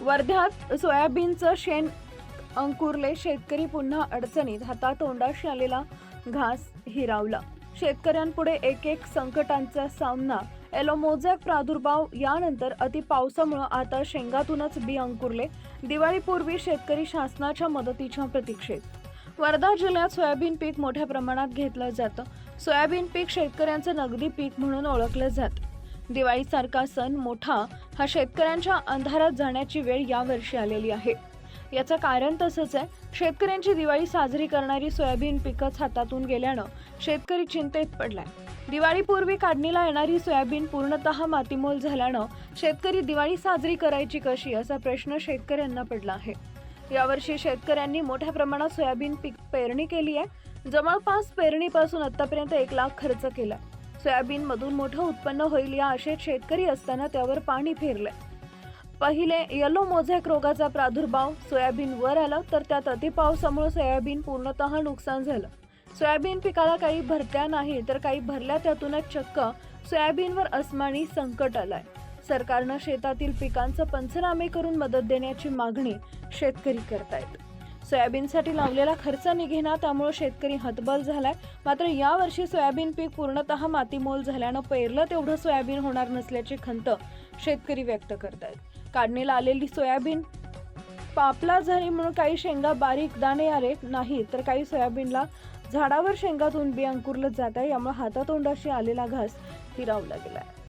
वर्ध्यात सोयाबीनचं शेण अंकुरले शेतकरी पुन्हा अडचणीत हातातोंडाशी आलेला घास हिरावला. शेतकऱ्यांपुढे एक एक संकटांचा सामना. एलोमोझॅक प्रादुर्भाव यानंतर अति पावसामुळं आता शेंगातूनच बी अंकुरले. दिवाळीपूर्वी शेतकरी शासनाच्या मदतीच्या प्रतीक्षेत. वर्धा जिल्ह्यात सोयाबीन पीक मोठ्या प्रमाणात घेतलं जातं. सोयाबीन पीक शेतकऱ्यांचं नगदी पीक म्हणून ओळखलं जातं. दिवाळीसारखा सण मोठा हा शेतकऱ्यांच्या अंधारात जाण्याची वेळ यावर्षी आलेली आहे. याचं कारण तसंच आहे शेतकऱ्यांची दिवाळी साजरी करणारी सोयाबीन पिकच हातातून गेल्यानं शेतकरी चिंतेत पडलाय. दिवाळीपूर्वी काढणीला येणारी सोयाबीन पूर्णतः मातीमोल झाल्यानं शेतकरी दिवाळी साजरी करायची कशी असा प्रश्न शेतकऱ्यांना पडला आहे. यावर्षी शेतकऱ्यांनी मोठ्या प्रमाणात सोयाबीन पीक पेरणी केली आहे. जवळपास पेरणीपासून आतापर्यंत एक लाख खर्च केला. सोयाबीन मधून मोठं उत्पन्न होईल या आशेत शेतकरी असताना त्यावर पाणी फिरलंय. पहिले येलो मोझॅक रोगाचा प्रादुर्भाव सोयाबीन वर तर त्यात अतिपावसामुळे सोयाबीन पूर्णतः नुकसान झालं. सोयाबीन पिकाला काही भरत्या नाही तर काही भरल्या त्यातूनच चक्क सोयाबीनवर अस्मानी संकट आलंय. सरकारनं शेतातील पिकांचं पंचनामे करून मदत देण्याची मागणी शेतकरी करतायत. सोयाबीनसाठी लावलेला खर्च निघेना त्यामुळे शेतकरी हतबल झालाय. मात्र यावर्षी सोयाबीन पीक पूर्णतः मातीमोल झाल्यानं पेरलं तेवढं सोयाबीन होणार नसल्याची खंत शेतकरी व्यक्त करतायत. काढणीला आलेली सोयाबीन पापला झाली म्हणून काही शेंगा बारीक दाणे आले नाही तर काही सोयाबीनला झाडावर शेंगातून बी अंकुरलं जात आहे यामुळे हातातोंडाशी आलेला घास हिरावला गेलाय.